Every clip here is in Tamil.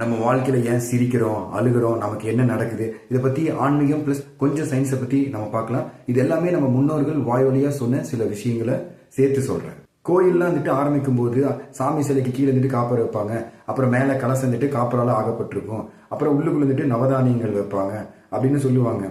நம்ம வாழ்க்கையில் ஏன் சிரிக்கிறோம் அழுகிறோம் நமக்கு என்ன நடக்குது? இதை பற்றி ஆன்மீகம் ப்ளஸ் கொஞ்சம் சயின்ஸை பற்றி நம்ம பார்க்கலாம். இது எல்லாமே நம்ம முன்னோர்கள் வாய்வழியாக சொன்ன சில விஷயங்களை சேர்த்து சொல்கிறேன் கோயில்லாம் வந்துட்டு ஆரம்பிக்கும் போது சாமி சிலைக்கு கீழே இருந்துட்டு காப்பர் வைப்பாங்க. அப்புறம் மேலே கலசம் வந்துட்டு காப்பரால் ஆகப்பட்டிருக்கும். அப்புறம் உள்ளுக்குள்ள வந்துட்டு நவதானியங்கள் வைப்பாங்க அப்படின்னு சொல்லுவாங்க.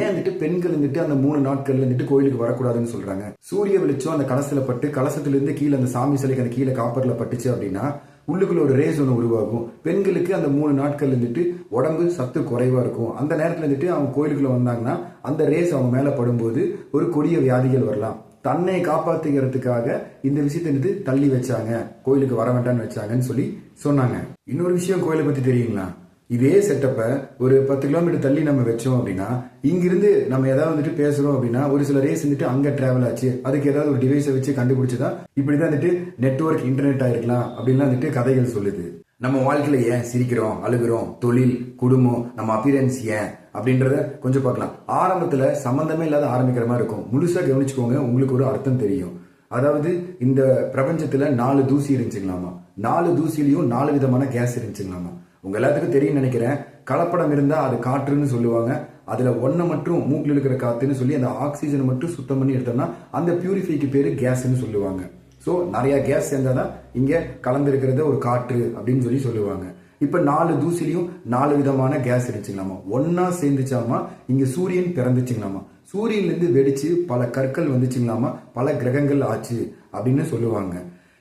ஏன் வந்துட்டு பெண்கள் வந்துட்டு அந்த மூணு நாட்கள்ல வந்துட்டு கோயிலுக்கு வரக்கூடாதுன்னு சொல்றாங்க? சூரிய வெளிச்சம் அந்த கலசத்துல பட்டு கலசத்துல இருந்து கீழே அந்த சாமி சிலைக்கு அந்த கீழே காப்பர்ல பட்டுச்சு அப்படின்னா உள்ளுக்குள்ள ஒரு ரேஸ் ஒன்று உருவாகும். பெண்களுக்கு அந்த மூணு நாட்கள் இருந்துட்டு உடம்பு சத்து குறைவாக இருக்கும். அந்த நேரத்தில் இருந்துட்டு அவங்க கோயிலுக்குள்ள வந்தாங்கன்னா அந்த ரேஸ் அவங்க மேலே படும்போது ஒரு கொடிய வியாதிகள் வரலாம். தன்னை காப்பாத்திக்கிறதுக்காக இந்த விஷயத்தை தள்ளி வச்சாங்க. கோயிலுக்கு வர வேண்டாம்னு வச்சாங்கன்னு சொல்லி சொன்னாங்க. இன்னொரு விஷயம் கோயிலை பத்தி தெரியுங்களா? இதே செட்டப்பை ஒரு பத்து கிலோமீட்டர் தள்ளி நம்ம வச்சோம் அப்படின்னா இங்கிருந்து நம்ம ஏதாவது வந்துட்டு பேசுறோம் அப்படின்னா ஒரு சில ரேஸ் வந்துட்டு அங்க டிராவல் ஆச்சு. அதுக்கு ஏதாவது ஒரு டிவைஸை வச்சு கண்டுபிடிச்சுதான் இப்படிதான் வந்துட்டு நெட்வொர்க் இன்டர்நெட் ஆயிருக்கலாம் அப்படின்லாம் வந்துட்டு கதைகள் சொல்லுது. நம்ம வாழ்க்கையில ஏன் சிரிக்கிறோம் அழுகிறோம்? தொழில் குடும்பம் நம்ம அப்பியரன்ஸ் ஏன்? அப்படின்றத கொஞ்சம் பார்க்கலாம். ஆரம்பத்துல சம்பந்தமே இல்லாத ஆரம்பிக்கிற மாதிரி இருக்கும். முழுசா கவனிச்சுக்கோங்க உங்களுக்கு ஒரு அர்த்தம் தெரியும். அதாவது இந்த பிரபஞ்சத்துல நாலு தூசி இருந்துச்சுங்களாமா நாலு தூசிலையும் நாலு விதமான கேஸ் இருந்துச்சுங்களாமா உங்க எல்லாத்துக்கும் தெரியும் நினைக்கிறேன். கலப்படம் இருந்தா அது காற்றுன்னு சொல்லுவாங்க. அதுல ஒன்ன மட்டும் மூக்கில் இருக்கிற காத்துன்னு சொல்லி அந்த ஆக்சிஜனை மட்டும் சுத்தம் பண்ணி எடுத்தோம்னா அந்த பியூரிஃபைக்கு பேரு கேஸ்ன்னு சொல்லுவாங்க. ஸோ நிறைய கேஸ் சேர்ந்தாதான் இங்க கலந்துருக்கிறத ஒரு காற்று அப்படின்னு சொல்லி சொல்லுவாங்க. இப்ப நாலு தூசிலையும் நாலு விதமான கேஸ் இருந்துச்சுங்களாமா ஒன்னா சேர்ந்துச்சாமா? இங்க சூரியன் பிறந்துச்சுங்களாமா சூரியன்ல இருந்து வெடிச்சு பல கற்கள் வந்துச்சுங்களாமா பல கிரகங்கள் ஆச்சு அப்படின்னு சொல்லுவாங்க.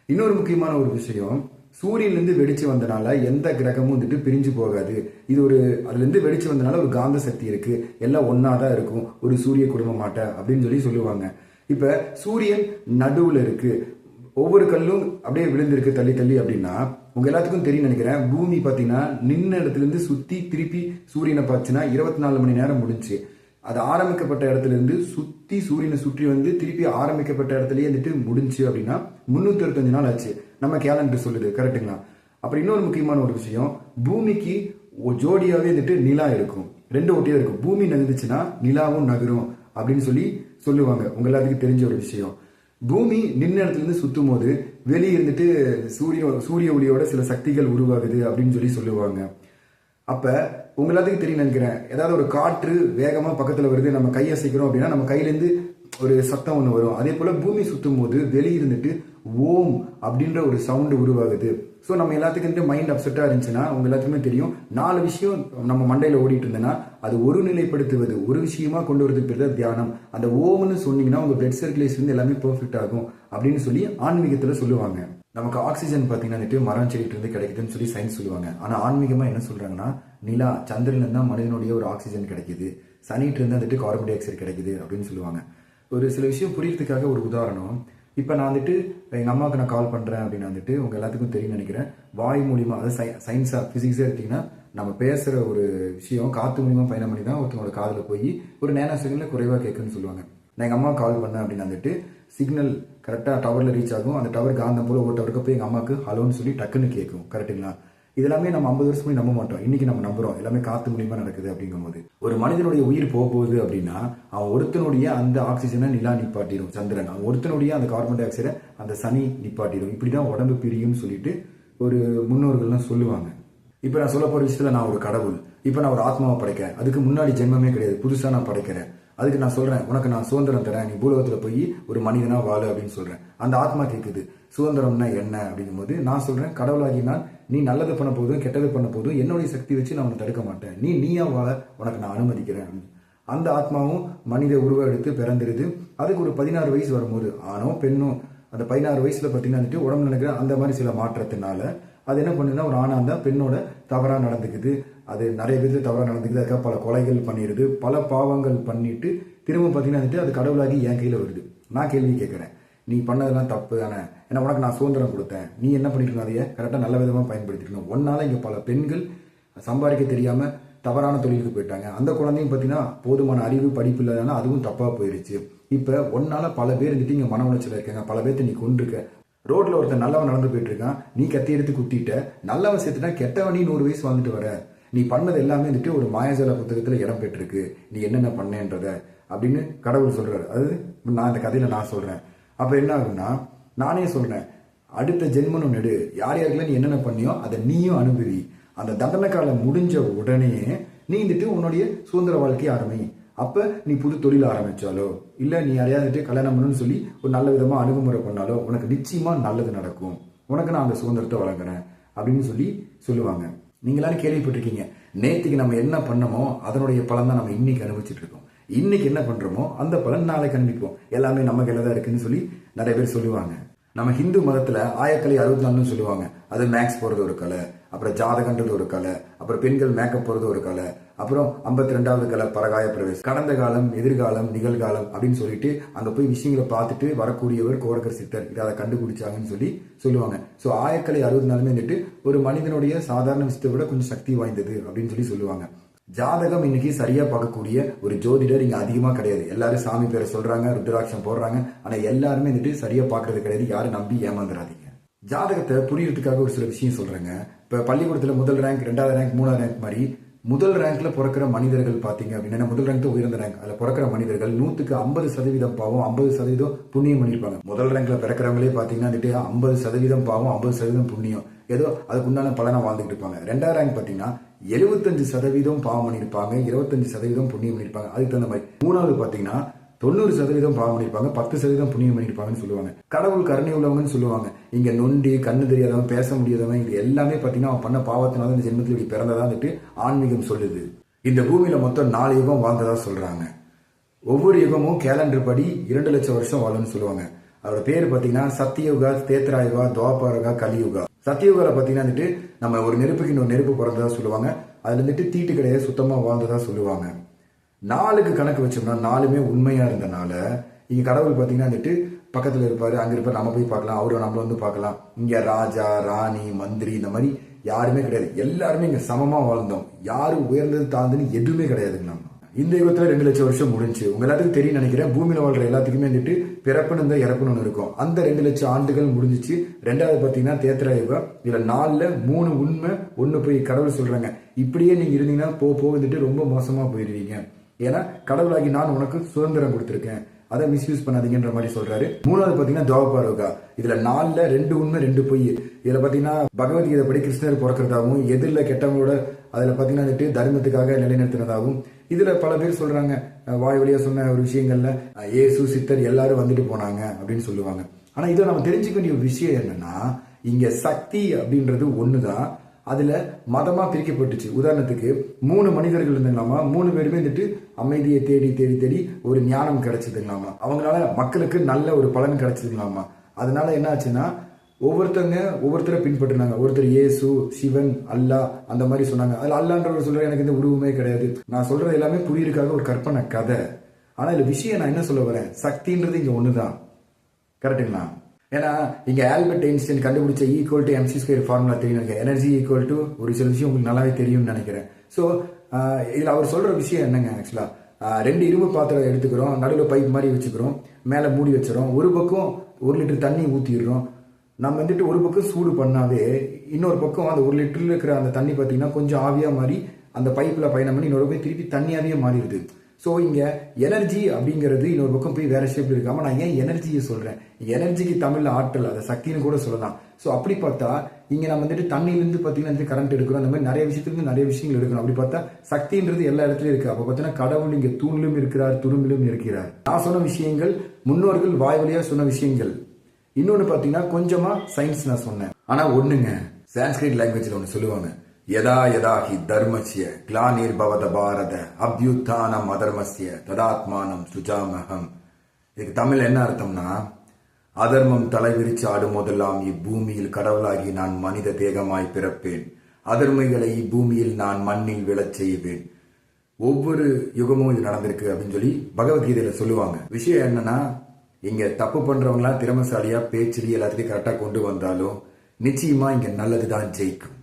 இன்னொரு முக்கியமான ஒரு விஷயம் சூரியன்லேருந்து வெடிச்சு வந்தனால எந்த கிரகமும் வந்துட்டு பிரிஞ்சு போகாது. இது ஒரு அதுலேருந்து வெடிச்சு வந்தனால ஒரு காந்த சக்தி இருக்கு. எல்லாம் ஒன்றா தான் இருக்கும். ஒரு சூரிய குடும்பமாட்ட அப்படின்னு சொல்லி சொல்லுவாங்க. இப்போ சூரியன் நடுவில் இருக்கு. ஒவ்வொரு கல்லும் அப்படியே விழுந்திருக்கு தள்ளி தள்ளி அப்படின்னா உங்க எல்லாத்துக்கும் தெரியும் நினைக்கிறேன். பூமி பார்த்தீங்கன்னா நின்ன இடத்துல இருந்து சுத்தி திருப்பி சூரியனை பார்த்துன்னா இருபத்தி நாலு மணி நேரம் முடிஞ்சு. அது ஆரம்பிக்கப்பட்ட இடத்துல இருந்து சுத்தி சூரியனை சுற்றி வந்து திருப்பி ஆரம்பிக்கப்பட்ட இடத்துலயே வந்துட்டு முடிஞ்சு அப்படின்னா முன்னூத்தி அறுபத்தஞ்சு நாள் ஆச்சு. நம்ம கேலண்டர் சொல்லுது கரெக்டுங்களா அப்புறம் இன்னொரு முக்கியமான ஒரு விஷயம் பூமிக்கு ஒ- ஜோடியாவே வந்துட்டு நிலா இருக்கும். ரெண்டு ஒட்டியா இருக்கும். பூமி நகர்ந்துச்சுன்னா நிலாவும் நகரும் அப்படின்னு சொல்லி சொல்லுவாங்க. உங்க எல்லாத்துக்கும் தெரிஞ்ச ஒரு விஷயம். பூமி நின்ன இடத்துல இருந்து சுத்தும் போது வெளியே இருந்துட்டு சூரிய சூரிய ஒளியோட சில சக்திகள் உருவாகுது அப்படின்னு சொல்லி சொல்லுவாங்க. அப்ப உங்க எல்லாத்துக்கும் தெரியும் நினைக்கிறேன். ஏதாவது ஒரு காற்று வேகமா பக்கத்துல வருது நம்ம கையசைக்கிறோம் அப்படின்னா நம்ம கையில இருந்து ஒரு சத்தம் ஒன்று வரும். அதே போல பூமி சுத்தும் போது வெளியே இருந்துட்டு ஓம் அப்படின்ற ஒரு சவுண்டு உருவாகுது. ஸோ நம்ம எல்லாத்துக்கும் மைண்ட் அப்செட்டாக இருந்துச்சுன்னா உங்க எல்லாத்துக்குமே தெரியும். நாலு விஷயம் நம்ம மண்டையில் ஓடிட்டு இருந்தேன்னா அது ஒரு நிலைப்படுத்துவது ஒரு விஷயமா கொண்டு வரதுக்கு பேர் தான் தியானம். அந்த ஓம்னு சொன்னீங்கன்னா உங்க பிளட் சர்க்குலேஷன் எல்லாமே பெர்ஃபெக்ட் ஆகும் அப்படின்னு சொல்லி ஆன்மீகத்தில் சொல்லுவாங்க. நமக்கு ஆக்சிஜன் பார்த்தீங்கன்னா வந்துட்டு மரம் செடிட்டு இருந்து கிடைக்குதுன்னு சொல்லி சயின்ஸ் சொல்லுவாங்க. ஆனா ஆன்மீகமா என்ன சொல்றாங்கன்னா நிலா சந்திரன் தான் மனிதனுடைய ஒரு ஆக்சிஜன் கிடைக்குது. சனிட்டு இருந்து வந்துட்டு கார்பன் டை ஆக்சைடு கிடைக்குது அப்படின்னு சொல்லுவாங்க. ஒரு சில விஷயம் புரியறதுக்காக ஒரு உதாரணம். இப்போ நான் வந்துட்டு எங்கள் அம்மாவுக்கு நான் கால் பண்ணுறேன் அப்படின்னு வந்துட்டு உங்கள் எல்லாத்துக்கும் தெரியும் நினைக்கிறேன். வாய் மூலிமா அதாவது சை சயின்ஸாக ஃபிசிக்ஸாக எடுத்தீங்கன்னா நம்ம பேசுகிற ஒரு விஷயம் காற்று மூலிமா பயணம் பண்ணி தான் ஒருத்தவங்களோட காதில் போய் ஒரு நேனோ செகண்டில் குறைவாக கேட்குன்னு சொல்லுவாங்க. நான் எங்கள் அம்மா கால் பண்ணேன் அப்படின்னு வந்துட்டு சிக்னல் கரெக்டாக டவரில் ரீச் ஆகும். அந்த டவர் காந்தம் போல் ஒரு டவருக்கு போய் எங்கள் அம்மாவுக்கு ஹலோன்னு சொல்லி டக்குன்னு கேட்கும். கரெக்டுங்களா இதெல்லாமே நம்ம ஐம்பது வருஷம் நம்ப மாட்டோம். இன்னைக்கு நம்ம நம்புறோம். எல்லாமே காத்து மூலியமா நடக்குது அப்படிங்கும்போது. ஒரு மனிதனுடைய உயிர் போக போகுது அப்படின்னா அவன் ஒருத்தனுடைய அந்த ஆக்சிஜனை நிலா நிப்பாட்டிடும் சந்திரன். அவன் ஒருத்தனுடைய அந்த கார்பன் டை ஆக்சைடை அந்த சனி நிப்பாட்டிடும் இப்படிதான் உடம்பு பிரியும்னு சொல்லிட்டு ஒரு முன்னோர்கள்லாம் சொல்லுவாங்க. இப்போ நான் சொல்ல போற விஷயத்துல நான் ஒரு கடவுள். இப்போ நான் ஒரு ஆத்மாவை படைக்கிறேன். அதுக்கு முன்னாடி ஜென்மமே கிடையாது. புதுசா நான் படைக்கிறேன். அதுக்கு நான் சொல்றேன் உனக்கு நான் சுதந்திரம் தரேன். நீ பூலோகத்துல போய் ஒரு மனிதனா வாழு அப்படின்னு சொல்றேன். அந்த ஆத்மா கேட்குது சுதந்திரம்னா என்ன அப்படிங்கும்போது நான் சொல்றேன் கடவுளாகி நான் நீ நல்லது பண்ண போதும் கெட்டது பண்ண போதும் என்னுடைய சக்தி வச்சு நான் உன்னை தடுக்க மாட்டேன். நீ நீயா வாழ உனக்கு நான் அனுமதிக்கிறேன். அந்த ஆத்மாவும் மனித உருவம் எடுத்து பிறந்துருது. அதுக்கு ஒரு பதினாறு வயசு வரும்போது ஆணோ பெண்ணோ அந்த பதினாறு வயசுல பார்த்தீங்கன்னா வந்துட்டு உடம்பு நினைக்கிற அந்த மாதிரி சில மாற்றத்தினால அது என்ன பண்ணுதுன்னா ஒரு ஆணா இருந்தால் பெண்ணோட தவறா நடந்துக்குது. அது நிறைய பேருக்கு தவறா நடந்துக்குது. அதுக்காக பல கொலைகள் பண்ணிடுது. பல பாவங்கள் பண்ணிட்டு திரும்ப பார்த்தீங்கன்னா வந்துட்டு அது கடவுளாகி என் கையில் வருது. நான் கேள்வி கேட்குறேன். நீ பண்ணதெல்லாம் தப்பு தானே? ஏன்னா உனக்கு நான் சுதந்திரம் கொடுத்தேன். நீ என்ன பண்ணிருக்கணும் அதையே கரெக்டாக நல்ல விதமாக பயன்படுத்திக்கணும். ஒன்றால் இங்கே பல பெண்கள் சம்பாதிக்க தெரியாமல் தவறான தொழிலுக்கு போயிட்டாங்க. அந்த குழந்தையும் பார்த்தீங்கன்னா போதுமான அறிவு படிப்பு இல்லாதனால அதுவும் தப்பாக போயிடுச்சு இப்போ ஒன்னால் பல பேர் இருந்துட்டு இங்கே மன உளைச்சல இருக்காங்க. பல பேர்த்த நீ கொண்டிருக்க ரோட்டில் ஒருத்தன் நல்லவன் நடந்து போயிட்டு இருக்கான் நீ கத்தி எடுத்து குத்திட்ட. நல்லவன் சேர்த்துட்டா கெட்டவனையும் நூறு வயசு வந்துட்டு வர. நீ பண்ணது எல்லாமே வந்துட்டு ஒரு மாயாஜால புத்தகத்தில் இடம் பெற்றிருக்கு. நீ என்னென்ன பண்ணேன்றத அப்படின்னு கடவுள் சொல்கிறார் அது நான் இந்த கதையில் நான் சொல்கிறேன் அப்போ என்ன ஆகும்னா நானே சொல்றேன். அடுத்த ஜென்மனும் நெடு யார் யாருக்கெல்லாம் நீ என்னென்ன பண்ணியோ அதை நீயும் அனுபவி. அந்த தண்டனை காலம் முடிஞ்ச உடனே நீ வந்துட்டு உன்னுடைய சுதந்திர வாழ்க்கையை ஆரம்பி. அப்ப நீ புது தொழில் ஆரம்பிச்சாலோ இல்ல நீ யாரையாவது கல்யாணம் பண்ணணும்னு சொல்லி ஒரு நல்ல விதமா அணுகுமுறை பண்ணாலோ உனக்கு நிச்சயமா நல்லது நடக்கும். உனக்கு நான் அந்த சுதந்திரத்தை வழங்குறேன் அப்படின்னு சொல்லி சொல்லுவாங்க. நீங்களாம் கேள்விப்பட்டிருக்கீங்க. நேத்துக்கு நம்ம என்ன பண்ணமோ அதனுடைய பலன் தான் நம்ம இன்னைக்கு அனுபவிச்சுட்டு இருக்கோம். இன்னைக்கு என்ன பண்றோமோ அந்த பலன் நாளைக்கு அனுப்பிப்போம் எல்லாமே நம்ம கையில தான் இருக்குன்னு சொல்லி நிறைய பேர் சொல்லுவாங்க. நம்ம ஹிந்து மதத்தில் ஆயக்கலை அறுபத்தி நாலுன்னு சொல்லுவாங்க. அது மேக்ஸ் போகிறது ஒரு கலை அப்புறம் ஜாதகன்றது ஒரு கலை அப்புறம் பெண்கள் மேக்கப் போகிறது ஒரு கலை அப்புறம் ஐம்பத்தி ரெண்டாவது கலை பரகாய பிரவேசம். கடந்த காலம் எதிர்காலம் நிகழ்காலம் அப்படின்னு சொல்லிட்டு அங்கே போய் விஷயங்களை பார்த்துட்டு வரக்கூடியவர் கோரக்கர் சித்தர். இதை அதை கண்டுபிடிச்சாங்கன்னு சொல்லி சொல்லுவாங்க. ஸோ ஆயக்கலை அறுபத்தி நாலுமே வந்துட்டு ஒரு மனிதனுடைய சாதாரண விஷயத்தை விட கொஞ்சம் சக்தி வாய்ந்தது அப்படின்னு சொல்லி சொல்லுவாங்க. ஜாதகம் இன்னைக்கு சரியா பார்க்கக்கூடிய ஒரு ஜோதிடர் இங்க அதிகமா கிடையாது. எல்லாரும் சாமி பேரை சொல்றாங்க ருத்ராட்சம் போடுறாங்க. ஆனா எல்லாருமே வந்துட்டு சரியா பார்க்கறது கிடையாது. யாரும் நம்பி ஏமாந்துடாதீங்க ஜாதகத்தை புரியறதுக்காக ஒரு சில விஷயம் சொல்றேங்க. இப்ப பள்ளிக்கூடத்துல முதல் ரேங்க் ரெண்டாவது ரேங்க் மூணாவது ரேங்க் மாதிரி முதல் ரேங்க்ல பிறக்கிற மனிதர்கள் பாத்தீங்க அப்படின்னா முதல் ரேங்க் தான் உயர்ந்த ரேங்க் அதுல பிறக்கிற மனிதர்கள் நூத்துக்கு ஐம்பது சதவீதம் பாவம் ஐம்பது சதவீதம் புண்ணியம் பண்ணிருப்பாங்க முதல் ரேங்க்ல பிறக்கிறவங்களே பாத்தீங்கன்னா வந்துட்டு ஐம்பது சதவீதம் பாவம் ஐம்பது சதவீதம் புண்ணியம். ஏதோ அதுக்குண்டான பலனை வாழ்ந்துக்கிட்டு இருப்பாங்க. ரெண்டாவது ரேங்க் பார்த்தீங்கன்னா எழுபத்தஞ்சு சதவீதம் பாவம் பண்ணியிருப்பாங்க இருபத்தஞ்சு சதவீதம் புண்ணியம் பண்ணியிருப்பாங்க. அதுக்கு தகுந்த மாதிரி. மூணாவது பார்த்தீங்கன்னா தொண்ணூறு சதவீதம் பாவம் பண்ணியிருப்பாங்க பத்து சதவீதம் புண்ணியம் பண்ணியிருப்பாங்கன்னு சொல்லுவாங்க. கடவுள் கருணை உள்ளவங்கன்னு சொல்லுவாங்க. இங்க நொண்டி கண்ணு தெரியாதவன் பேச முடியாதவன் இது எல்லாமே பாத்தீங்கன்னா அவன் பண்ண பாவத்தினால இந்த ஜென்மத்தில் இப்படி பிறந்ததா வந்துட்டு ஆன்மீகம் சொல்லுது. இந்த பூமியில மொத்தம் நாலு யுகம் வாழ்ந்ததா சொல்றாங்க. ஒவ்வொரு யுகமும் கேலண்டர் படி இரண்டு லட்சம் வருஷம் வாழும்னு சொல்லுவாங்க. அதோட பேர் பாத்தீங்கன்னா சத்தியுகா தேத்ராயுகா துவாபாரகா கலியுகா. சத்தியுகால பார்த்தீங்கன்னா வந்துட்டு நம்ம ஒரு நெருப்புக்கு இன்னொரு நெருப்பு பிறந்ததாக சொல்லுவாங்க. அதில் இருந்துட்டு தீட்டு கிடையாது சுத்தமாக வாழ்ந்ததாக சொல்லுவாங்க. நாலுக்கு கணக்கு வச்சோம்னா நாலுமே உண்மையாக இருந்தனால இங்கே கடவுள் பார்த்தீங்கன்னா வந்துட்டு பக்கத்தில் இருப்பார் அங்கே இருப்பார் நம்ம போய் பார்க்கலாம் அவரும் நம்மள வந்து பார்க்கலாம். இங்கே ராஜா ராணி மந்திரி இந்த மாதிரி யாருமே கிடையாது. எல்லாருமே இங்கே சமமாக வாழ்ந்தோம். யாரும் உயர்ந்தது தாழ்ந்துன்னு எதுவுமே கிடையாதுங்க நம்ம. இந்த யுகத்துல ரெண்டு லட்சம் வருஷம் முடிஞ்சு. உங்க எல்லாத்துக்கும் தெரியும் நினைக்கிறேன். பூமியில வாழ்ற எல்லாத்துக்குமே வந்துட்டு பிறப்புன்னு இருந்தா இறப்புன்னு ஒன்று இருக்கும். அந்த ரெண்டு லட்சம் ஆண்டுகள் முடிஞ்சிச்சு. ரெண்டாவது பாத்தீங்கன்னா தேத்திரா யுகம் இதுல நாலுல மூணு உண்மை ஒண்ணு போய் கடவுள் சொல்றாங்க. இப்படியே நீங்க இருந்தீங்கன்னா போக போக வந்துட்டு ரொம்ப மோசமா போயிடுவீங்க ஏன்னா கடவுளாகி நான் உனக்கு சுதந்திரம் கொடுத்துருக்கேன். அதை மிஸ்யூஸ் பண்ணாதீங்கன்ற மாதிரி சொல்றாரு. மூணாவது பாத்தீங்கன்னா துவாபாரோகா. இதுல நாலுல ரெண்டு உண்மை ரெண்டு பொய். இதுல பாத்தீங்கன்னா பகவத்கீதை படி கிருஷ்ணர் பிறக்கிறதாகவும் எதிரில் கெட்டவங்களோட அதுல பாத்தீங்கன்னா வந்துட்டு தர்மத்துக்காக நிலைநிறுத்தினதாகவும் இதில் பல பேர் சொல்கிறாங்க வாய் வழியாக சொன்ன ஒரு விஷயங்கள்ல ஏசு இயேசு சித்தர் எல்லாரும் வந்துட்டு போனாங்க அப்படின்னு சொல்லுவாங்க. ஆனால் இதை நம்ம தெரிஞ்சுக்க வேண்டிய விஷயம் என்னென்னா இங்கே சக்தி அப்படின்றது ஒன்று தான் அதில் மதமாக பிரிக்கப்பட்டுச்சு. உதாரணத்துக்கு மூணு மனிதர்கள் இருந்தாங்களாமா? மூணு பேருமே வந்துட்டு அமைதியை தேடி தேடி தேடி ஒரு ஞானம் கிடைச்சதுங்களாமா? அவங்களால மக்களுக்கு நல்ல ஒரு பலன் கிடைச்சதுங்களாமா? அதனால என்ன ஆச்சுன்னா ஒவ்வொருத்தங்க ஒவ்வொருத்தரை பின்பற்றினாங்க. ஒருத்தர் இயேசு சிவன் அல்லாஹ் அந்த மாதிரி சொன்னாங்க. அதில் அல்லான்றவர் சொல்கிற எனக்கு இந்த உருவமே கிடையாது. நான் சொல்கிறது எல்லாமே புரியுறதுக்காக ஒரு கற்பனை கதை. ஆனால் இதில் விஷயம் நான் என்ன சொல்ல வரேன்? சக்தின்றது இங்கே ஒன்று தான் கரெக்டுங்களா ஏன்னா இங்கே ஆல்பர்ட் ஐன்ஸ்டைன் கண்டுபிடிச்ச equal to MC square formula தெரியும் எனக்கு. எனர்ஜி ஈக்குவல் டு ஒரு சில விஷயம் உங்களுக்கு நல்லாவே தெரியும்னு நினைக்கிறேன். ஸோ இதில் அவர் சொல்கிற விஷயம் என்னங்க ஆக்சுவலாக ரெண்டு இரும்பு பாத்திரம் எடுத்துக்கிறோம். நடுவில் பைப் மாதிரி வச்சுக்கிறோம். மேலே மூடி வச்சிடறோம். ஒரு பக்கம் ஒரு லிட்டர் தண்ணி ஊற்றிடுறோம் நம்ம வந்துட்டு ஒரு பக்கம் சூடு பண்ணாவே இன்னொரு பக்கம் அந்த ஒரு லிட்டரில் இருக்கிற அந்த தண்ணி பார்த்தீங்கன்னா கொஞ்சம் ஆவியாக மாறி அந்த பைப்பில் பயணம் பண்ணி இன்னொரு பக்கம் திருப்பி தண்ணியாவே மாறிடுது. ஸோ இங்கே எனர்ஜி அப்படிங்கிறது இன்னொரு பக்கம் போய் வேற ஷேப்பில் இருக்காமல் நான் ஏன் எனர்ஜியை சொல்கிறேன் எனர்ஜிக்கு தமிழில் ஆற்றல் அதை சக்தின்னு கூட சொல்லலாம். ஸோ அப்படி பார்த்தா இங்கே நம்ம வந்துட்டு தண்ணியிலேருந்து பார்த்தீங்கன்னா கரண்ட் எடுக்கிறோம். அந்த மாதிரி நிறைய விஷயத்துலேருந்து நிறைய விஷயங்கள் எடுக்கணும். அப்படி பார்த்தா சக்தின்றது எல்லா இடத்துலையும் இருக்குது அப்போ பார்த்தீங்கன்னா கடவுள் இங்கே தூணிலும் இருக்கிறார் துரும்பிலும் இருக்கிறார். நான் சொன்ன விஷயங்கள் முன்னோர்கள் வாய் வழியாக சொன்ன விஷயங்கள். இன்னொன்று பார்த்தீங்கன்னா கொஞ்சமாக சயின்ஸ் நான் சொன்னேன். ஆனால் ஒன்றுங்க சான்ஸ்கிரிட் லாங்குவேஜில் ஒன்று சொல்லுவாங்க. யதா யதா ஹி தர்மஸ்ய கிளானிர் பவத பாரத அபியுத்தானம் அதர்மசிய ததாத்மானம் சுஜாமகம் இதுக்கு தமிழ் என்ன அர்த்தம்னா அதர்மம் தலைவிரிச்சு ஆடும் போதெல்லாம் இப்பூமியில் கடவுளாகி நான் மனித தேகமாய் பிறப்பேன். அதர்மைகளை இப்பூமியில் நான் மண்ணில் விழச் செய்வேன். ஒவ்வொரு யுகமும் இது நடந்திருக்கு அப்படின்னு சொல்லி பகவத்கீதையில சொல்லுவாங்க. விஷயம் என்னன்னா இங்க தப்பு பண்றவங்களா திறமசாலியா பேச்சிலி எல்லாத்தையும் கரெக்டா கொண்டு வந்தாலும் நிச்சயமா இங்க நல்லதுதான் ஜெயிக்கும்.